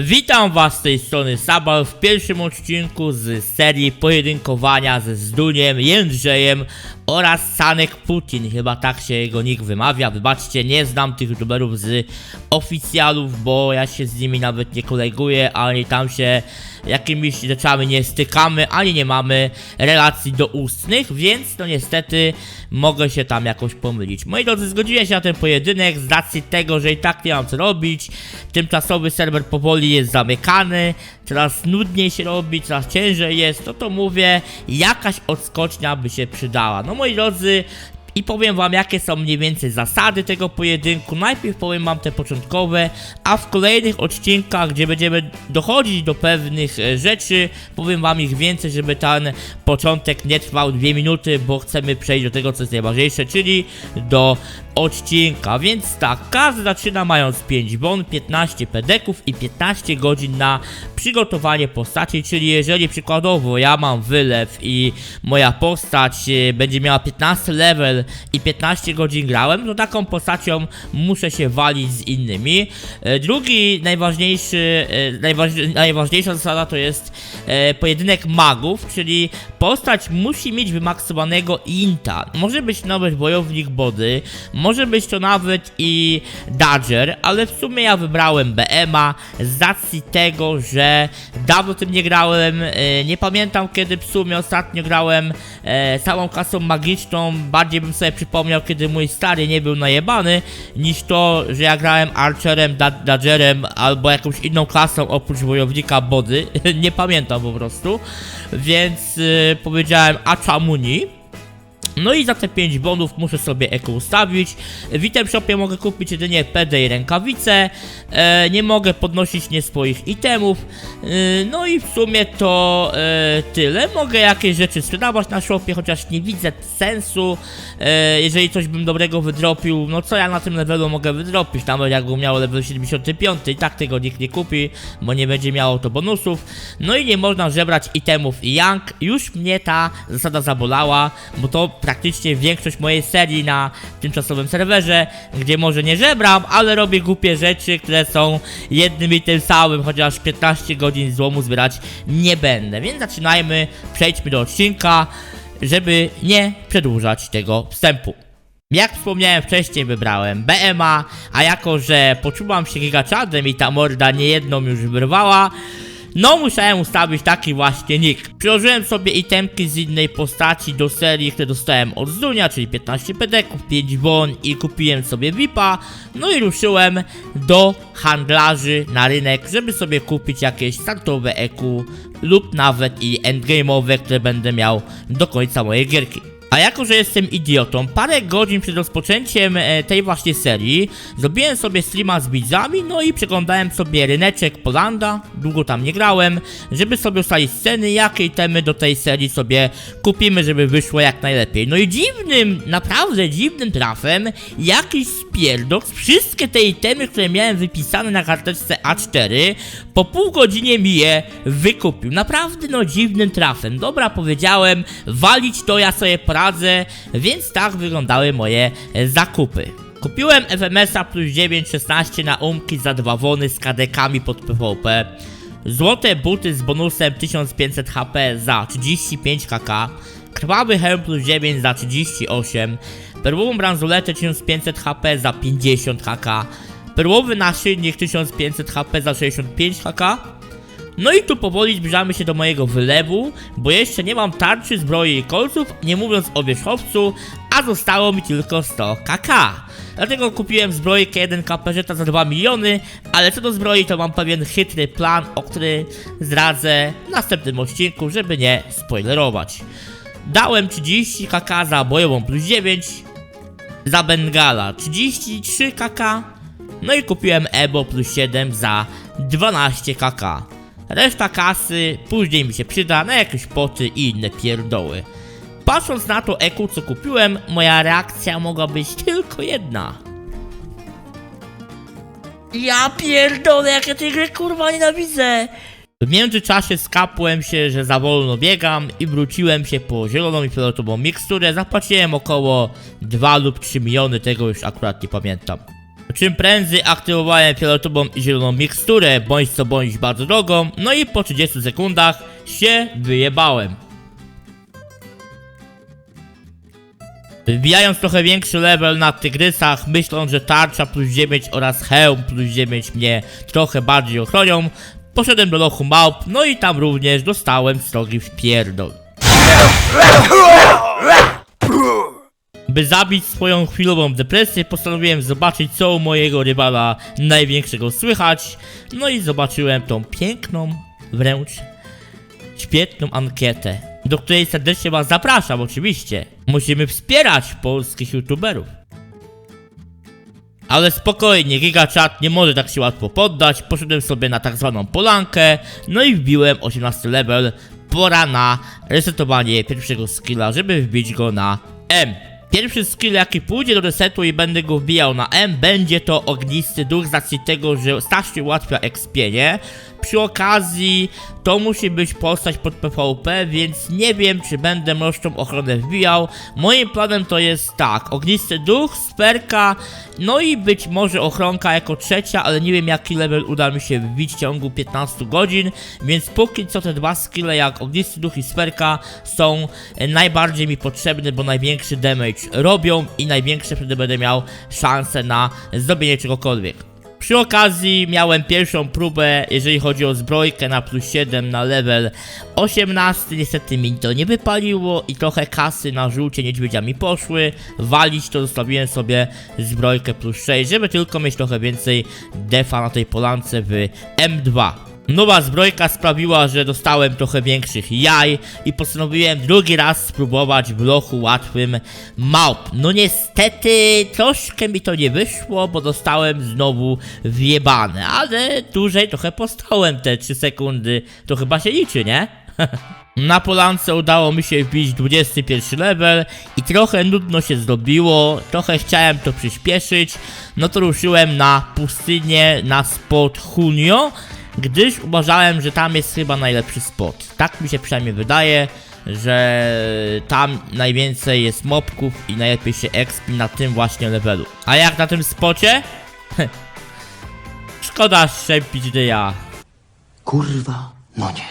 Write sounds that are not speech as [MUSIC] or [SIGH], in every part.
Witam was z tej strony Sabal w pierwszym odcinku z serii pojedynkowania ze Zduniem, Jędrzejem oraz Sanek Putin, chyba tak się jego nick wymawia, wybaczcie, nie znam tych youtuberów z oficjalów, bo ja się z nimi nawet nie koleguję, ani tam się jakimiś rzeczami nie stykamy, ani nie mamy relacji do ustnych, więc no niestety mogę się tam jakoś pomylić. Moi drodzy, zgodziłem się na ten pojedynek z racji tego, że i tak nie mam co robić, tymczasowy serwer powoli jest zamykany, coraz nudniej się robi, coraz ciężej jest, no to mówię, jakaś odskocznia by się przydała. No moi drodzy, i powiem wam jakie są mniej więcej zasady tego pojedynku. Najpierw powiem wam te początkowe, a w kolejnych odcinkach, gdzie będziemy dochodzić do pewnych e, rzeczy, powiem wam ich więcej, żeby ten początek nie trwał dwie minuty, bo chcemy przejść do tego co jest najważniejsze, czyli do odcinka. Więc tak, każdy zaczyna mając 5 bon, 15 pedeków i 15 godzin na przygotowanie postaci, czyli jeżeli przykładowo ja mam wylew i moja postać e, będzie miała 15 level i 15 godzin grałem, to taką postacią muszę się walić z innymi. E, Drugi najważniejszy, e, najważ, najważniejsza zasada to jest e, pojedynek magów, czyli postać musi mieć wymaksowanego inta. Może być nawet wojownik body, może być to nawet i Dodger, ale w sumie ja wybrałem BMA z racji tego, że dawno tym nie grałem, nie pamiętam kiedy w sumie ostatnio grałem całą kasą magiczną, bardziej bym sobie przypomniał kiedy mój stary nie był najebany, niż to, że ja grałem Archerem, Dodgerem albo jakąś inną klasą oprócz wojownika body, [LAUGHS] nie pamiętam po prostu, więc e, powiedziałem a czemu nie? No i za te 5 bonów muszę sobie eko ustawić. W item shopie mogę kupić jedynie PD i rękawice. E, nie mogę podnosić nie swoich itemów. E, no i w sumie to e, tyle. Mogę jakieś rzeczy sprzedawać na shopie, chociaż nie widzę sensu. E, jeżeli coś bym dobrego wydropił, no co ja na tym levelu mogę wydropić? Nawet jakbym miał level 75 i tak tego nikt nie kupi, bo nie będzie miało to bonusów. No i nie można żebrać itemów Young. Już mnie ta zasada zabolała, bo to praktycznie większość mojej serii na tymczasowym serwerze, gdzie może nie żebram, ale robię głupie rzeczy, które są jednym i tym samym, chociaż 15 godzin złomu zbierać nie będę. Więc zaczynajmy, przejdźmy do odcinka, żeby nie przedłużać tego wstępu. Jak wspomniałem wcześniej wybrałem BMA, a jako że poczułam się gigaczadem i ta morda niejedną już wyrwała, no musiałem ustawić taki właśnie nick. Przyłożyłem sobie itemki z innej postaci do serii, które dostałem od Zdunia, czyli 15 pedeków, 5 bon i kupiłem sobie VIPa. No i ruszyłem do handlarzy na rynek, żeby sobie kupić jakieś startowe EQ lub nawet i endgame'owe, które będę miał do końca mojej gierki. A jako, że jestem idiotą, parę godzin przed rozpoczęciem e, tej właśnie serii zrobiłem sobie streama z widzami, no i przeglądałem sobie ryneczek Polanda, długo tam nie grałem, żeby sobie ustalić sceny, jakie temy do tej serii sobie kupimy, żeby wyszło jak najlepiej. No i dziwnym, naprawdę dziwnym trafem, jakiś spierdoks wszystkie te itemy, które miałem wypisane na karteczce A4, po pół godzinie mi je wykupił. Naprawdę no dziwnym trafem. Dobra, powiedziałem, walić to ja sobie poradzę, więc tak wyglądały moje zakupy. Kupiłem FMS-a plus 9,16 na umki za dwa wony z kadekami pod PvP. Złote buty z bonusem 1500 HP za 35 kk. Krwawy hełm plus 9 za 38. Perłową bransoletę 1500 HP za 50 kk. Perłowy naszyjnik 1500 HP za 65 kk. No i tu powoli zbliżamy się do mojego wylewu, bo jeszcze nie mam tarczy, zbroi i kolców, nie mówiąc o wierzchowcu, a zostało mi tylko 100 kk. Dlatego kupiłem zbrojkę 1 kaperzeta za 2 miliony, ale co do zbroi to mam pewien chytry plan, o który zdradzę w następnym odcinku, żeby nie spoilerować. Dałem 30 kk za bojową plus 9, za Bengala 33 kk, no i kupiłem Ebo plus 7 za 12 kk. Reszta kasy później mi się przyda na jakieś poty i inne pierdoły. Patrząc na to EQ co kupiłem, moja reakcja mogła być tylko jedna. Ja pierdolę, jak ja tej gry kurwa nienawidzę! W międzyczasie skapłem się, że za wolno biegam i wróciłem się po zieloną i fioletową miksturę. Zapłaciłem około 2 lub 3 miliony, tego już akurat nie pamiętam. Czym prędzej aktywowałem fioletową i zieloną miksturę, bądź co bądź bardzo drogą, no i po 30 sekundach się wyjebałem. Wbijając trochę większy level na tygrysach, myśląc, że tarcza plus 9 oraz hełm plus 9 mnie trochę bardziej ochronią, poszedłem do lochu małp, no i tam również dostałem srogi w pierdol. By zabić swoją chwilową depresję, postanowiłem zobaczyć co u mojego rywala największego słychać. No i zobaczyłem tą piękną, wręcz świetną ankietę, do której serdecznie was zapraszam oczywiście. Musimy wspierać polskich youtuberów. Ale spokojnie, GigaChat nie może tak się łatwo poddać. Poszedłem sobie na tak zwaną polankę, no i wbiłem 18 level. Pora na resetowanie pierwszego skilla, żeby wbić go na M. Pierwszy skill jaki pójdzie do resetu i będę go wbijał na M, będzie to ognisty duch z racji tego, że strasznie ułatwia expienie. Przy okazji to musi być postać pod PvP, więc nie wiem czy będę mroczną ochronę wbijał. Moim planem to jest tak, ognisty duch, sperka, no i być może ochronka jako trzecia, ale nie wiem jaki level uda mi się wbić w ciągu 15 godzin, więc póki co te dwa skille jak ognisty duch i sperka są najbardziej mi potrzebne, bo największy damage robią i największe wtedy będę miał szansę na zrobienie czegokolwiek. Przy okazji miałem pierwszą próbę, jeżeli chodzi o zbrojkę na plus 7 na level 18, niestety mi to nie wypaliło i trochę kasy na żółcie niedźwiedzia mi poszły. Walić to zostawiłem sobie zbrojkę plus 6, żeby tylko mieć trochę więcej defa na tej polance w M2. Nowa zbrojka sprawiła, że dostałem trochę większych jaj i postanowiłem drugi raz spróbować w lochu łatwym małp. No niestety troszkę mi to nie wyszło, bo dostałem znowu wjebane, ale dłużej trochę postałem te 3 sekundy, to chyba się liczy, nie? [LAUGHS] Na polance udało mi się wbić 21 level i trochę nudno się zrobiło, trochę chciałem to przyspieszyć, no to ruszyłem na pustynię na spot Junio, gdyż uważałem, że tam jest chyba najlepszy spot. Tak mi się przynajmniej wydaje, że tam najwięcej jest mobków i najlepiej się expi na tym właśnie levelu. A jak na tym spocie? [LAUGHS] Szkoda szczępić ja. Kurwa, no nie.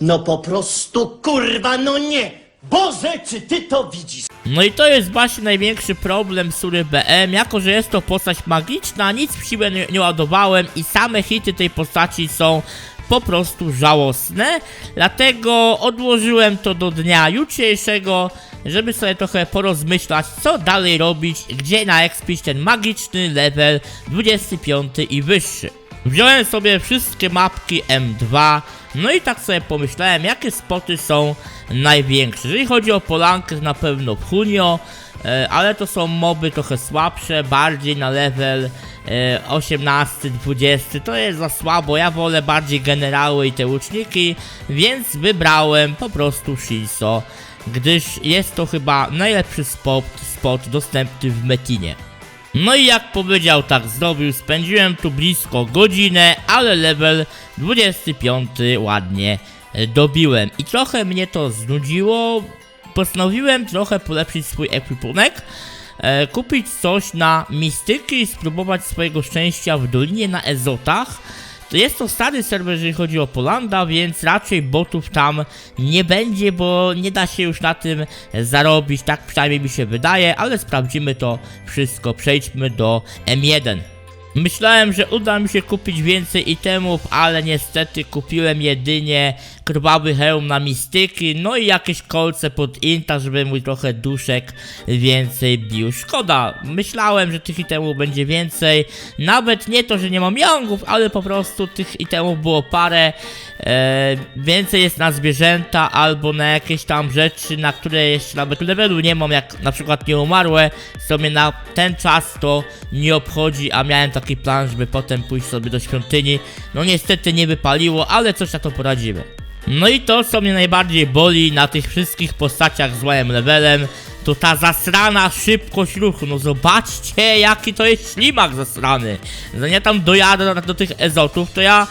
No po prostu kurwa, no nie! Boże, czy ty to widzisz? No i to jest właśnie największy problem Sury BM, jako że jest to postać magiczna, nic w siłę nie, nie ładowałem i same hity tej postaci są po prostu żałosne, dlatego odłożyłem to do dnia jutrzejszego, żeby sobie trochę porozmyślać, co dalej robić, gdzie naekspić ten magiczny level 25 i wyższy. Wziąłem sobie wszystkie mapki M2, no i tak sobie pomyślałem, jakie spoty są największe. Jeżeli chodzi o Polankę, na pewno Junio, e, ale to są moby trochę słabsze, bardziej na level e, 18, 20, to jest za słabo, ja wolę bardziej generały i te łuczniki, więc wybrałem po prostu Shilso, gdyż jest to chyba najlepszy spot, spot dostępny w Metinie. No i jak powiedział, tak zrobił. Spędziłem tu blisko godzinę, ale level 25 ładnie e, dobiłem. I trochę mnie to znudziło. Postanowiłem trochę polepszyć swój ekwipunek. E, kupić coś na mistyki i spróbować swojego szczęścia w dolinie na Ezotach. To jest to stary serwer, jeżeli chodzi o Polanda, więc raczej botów tam nie będzie, bo nie da się już na tym zarobić, tak przynajmniej mi się wydaje, ale sprawdzimy to wszystko. Przejdźmy do M1. Myślałem, że uda mi się kupić więcej itemów, ale niestety kupiłem jedynie krwawy hełm na mistyki, no i jakieś kolce pod inta, żeby mój trochę duszek więcej bił. Szkoda, myślałem, że tych itemów będzie więcej, nawet nie to, że nie mam yongów, ale po prostu tych itemów było parę, e, więcej jest na zwierzęta albo na jakieś tam rzeczy, na które jeszcze nawet levelu nie mam, jak na przykład nieumarłe, co mnie na ten czas to nie obchodzi, a miałem taki plan, żeby potem pójść sobie do świątyni. No niestety nie wypaliło, ale coś na to poradzimy. No i to, co mnie najbardziej boli na tych wszystkich postaciach z moim levelem, to ta zasrana szybkość ruchu. No zobaczcie, jaki to jest ślimak zasrany. Zanim ja tam dojadę do, do tych ezotów, to ja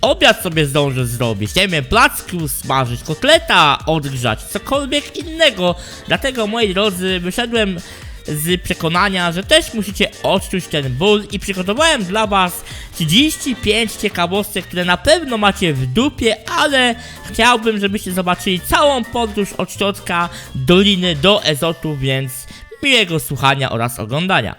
obiad sobie zdążę zrobić, nie wiem, placki usmażyć, kotleta odgrzać, cokolwiek innego. Dlatego, moi drodzy, wyszedłem z przekonania, że też musicie odczuć ten ból i przygotowałem dla was 35 ciekawostek, które na pewno macie w dupie, ale chciałbym, żebyście zobaczyli całą podróż od środka doliny do Ezotu, więc miłego słuchania oraz oglądania.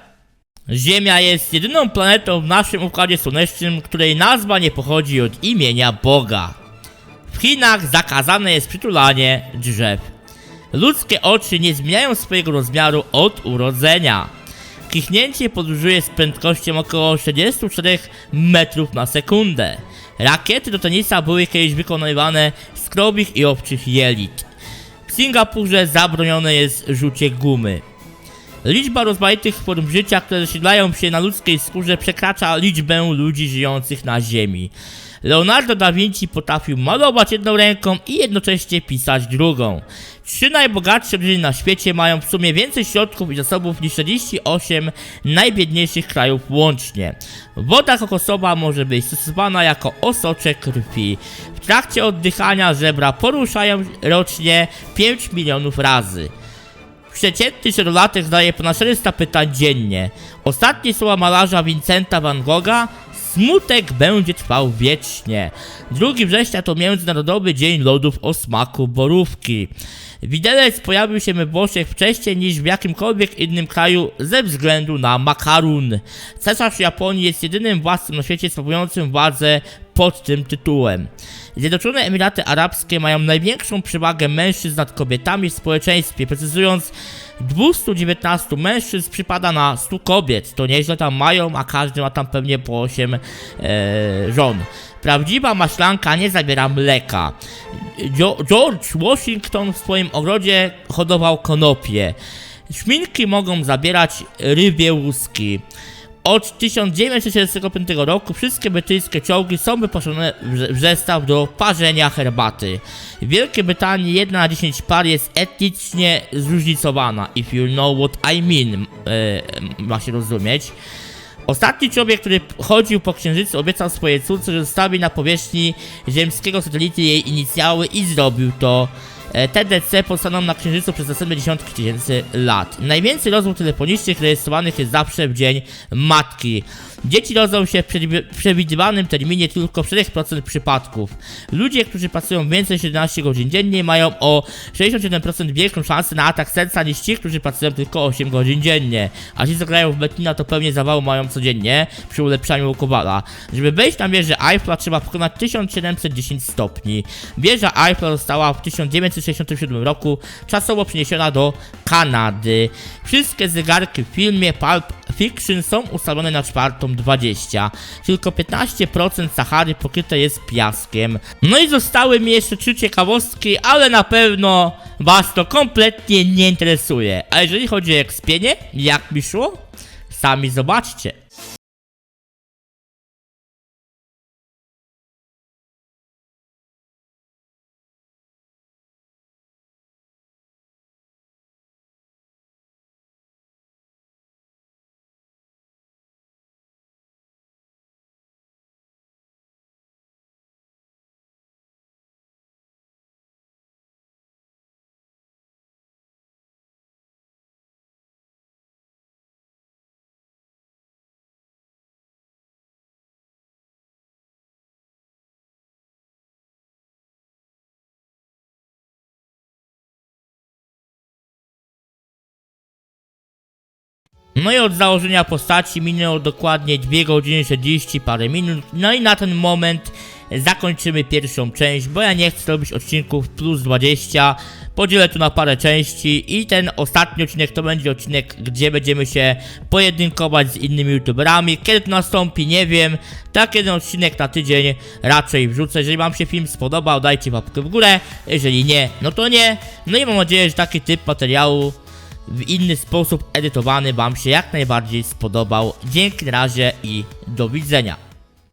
Ziemia jest jedyną planetą w naszym Układzie Słonecznym, której nazwa nie pochodzi od imienia Boga. W Chinach zakazane jest przytulanie drzew. Ludzkie oczy nie zmieniają swojego rozmiaru od urodzenia. Kichnięcie podróżuje z prędkością około 64 metrów na sekundę. Rakiety do tenisa były kiedyś wykonywane z krowich i owczych jelit. W Singapurze zabronione jest rzucie gumy. Liczba rozmaitych form życia, które zasiedlają się na ludzkiej skórze przekracza liczbę ludzi żyjących na Ziemi. Leonardo da Vinci potrafił malować jedną ręką i jednocześnie pisać drugą. Trzy najbogatsze ludzie na świecie mają w sumie więcej środków i zasobów niż 48 najbiedniejszych krajów łącznie. Woda kokosowa może być stosowana jako osocze krwi. W trakcie oddychania żebra poruszają rocznie 5 milionów razy. Przeciętny czterolatek zadaje ponad 400 pytań dziennie. Ostatnie słowa malarza Vincenta van Gogha Smutek będzie trwał wiecznie. 2 września to Międzynarodowy Dzień Lodów o smaku borówki. Widelec pojawił się we Włoszech wcześniej niż w jakimkolwiek innym kraju ze względu na makarun. Cesarz Japonii jest jedynym władcą na świecie sprawującym władzę pod tym tytułem. Zjednoczone Emiraty Arabskie mają największą przewagę mężczyzn nad kobietami w społeczeństwie, precyzując 219 mężczyzn przypada na 100 kobiet. To nieźle tam mają, a każdy ma tam pewnie po 8 e, żon. Prawdziwa maślanka nie zabiera mleka. Jo- George Washington w swoim ogrodzie hodował konopie. Szminki mogą zabierać rybie łuski. Od 1945 roku wszystkie brytyjskie czołgi są wyposażone w zestaw do parzenia herbaty. W Wielkiej Brytanii 1 na 10 par jest etnicznie zróżnicowana. If you know what I mean, e, ma się rozumieć. Ostatni człowiek, który chodził po księżycu, obiecał swojej córce, że zostawi na powierzchni ziemskiego satelity jej inicjały i zrobił to. E, TDC powstaną na księżycu przez następne dziesiątki tysięcy lat. Najwięcej rozmów telefonicznych rejestrowanych jest zawsze w dzień matki. Dzieci rodzą się w przewi- przewidywanym terminie tylko w 4% przypadków. Ludzie, którzy pracują więcej niż 11 godzin dziennie mają o 67% większą szansę na atak serca niż ci, którzy pracują tylko 8 godzin dziennie. A ci, co grają w Betina, to pewnie zawału mają codziennie przy ulepszaniu Kowala. Żeby wejść na wieżę Eiffla trzeba pokonać 1710 stopni. Wieża Eiffla została w 1967 roku czasowo przeniesiona do Kanady. Wszystkie zegarki w filmie Pulp Fiction są ustawione na czwartą 20. Tylko 15% Sahary pokryte jest piaskiem. No i zostały mi jeszcze trzy ciekawostki, ale na pewno was to kompletnie nie interesuje. A jeżeli chodzi o ekspienie, jak mi szło? Sami zobaczcie. No i od założenia postaci minęło dokładnie 2 godziny 40 parę minut. No i na ten moment zakończymy pierwszą część, bo ja nie chcę robić odcinków plus 20. Podzielę to na parę części i ten ostatni odcinek to będzie odcinek, gdzie będziemy się pojedynkować z innymi youtuberami. Kiedy to nastąpi, nie wiem. Tak jeden odcinek na tydzień raczej wrzucę. Jeżeli wam się film spodobał, dajcie łapkę w górę. Jeżeli nie, no to nie. No i mam nadzieję, że taki typ materiału w inny sposób edytowany Wam się jak najbardziej spodobał. Dzięki na razie i do widzenia.